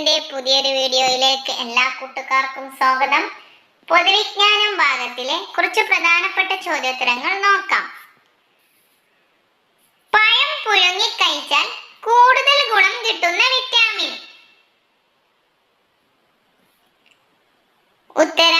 ന്യൂസിന്റെ പുതിയൊരു വീഡിയോയിലേക്ക് എല്ലാ കൂട്ടുകാർക്കും സ്വാഗതം. പൊതുവിജ്ഞാനം ഭാഗത്തിലെ കുറച്ച് പ്രധാനപ്പെട്ട ചോദ്യോത്തരങ്ങൾ നോക്കാം. പഴം പുഴുങ്ങി കഴിച്ചാൽ കൂടുതൽ ഗുണം കിട്ടുന്ന വിറ്റാമിൻ ഉത്തരം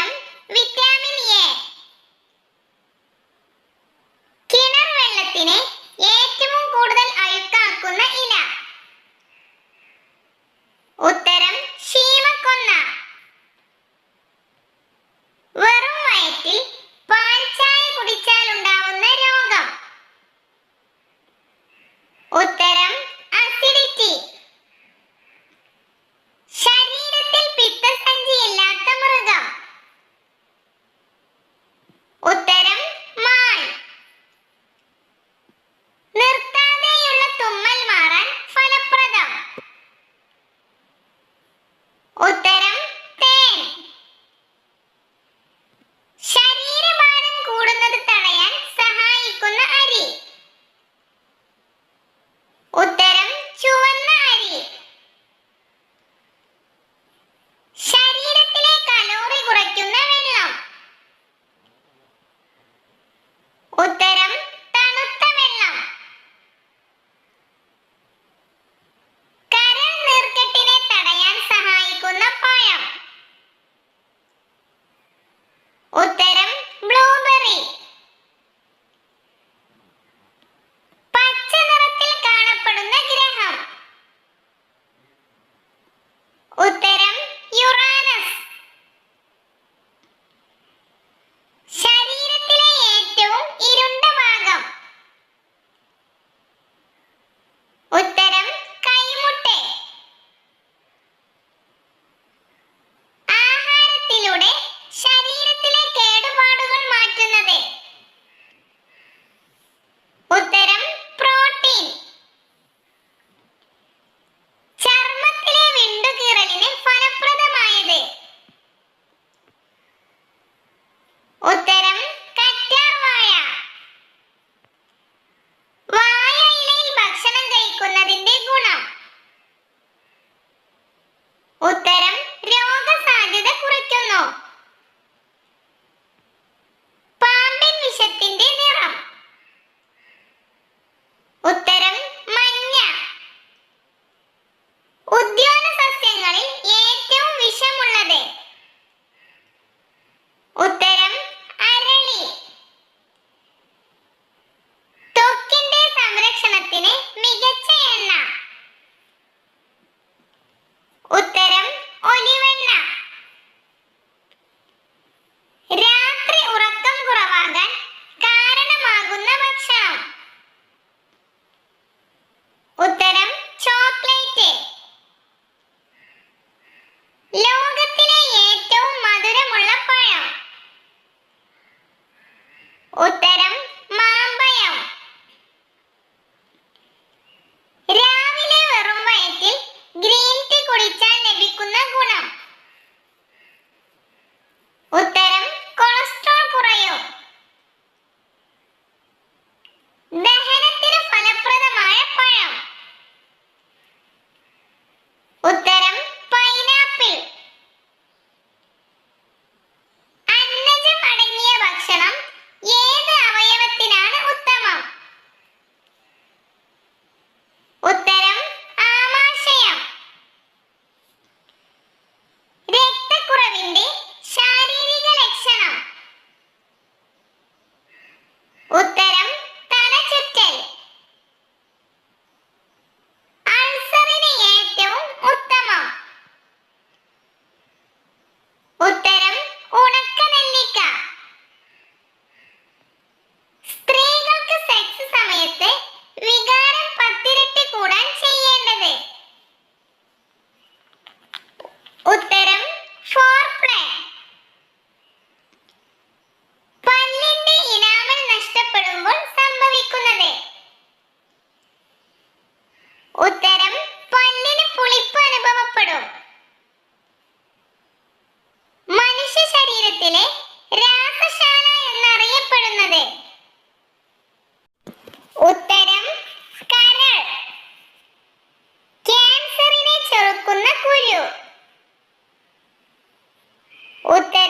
Útero.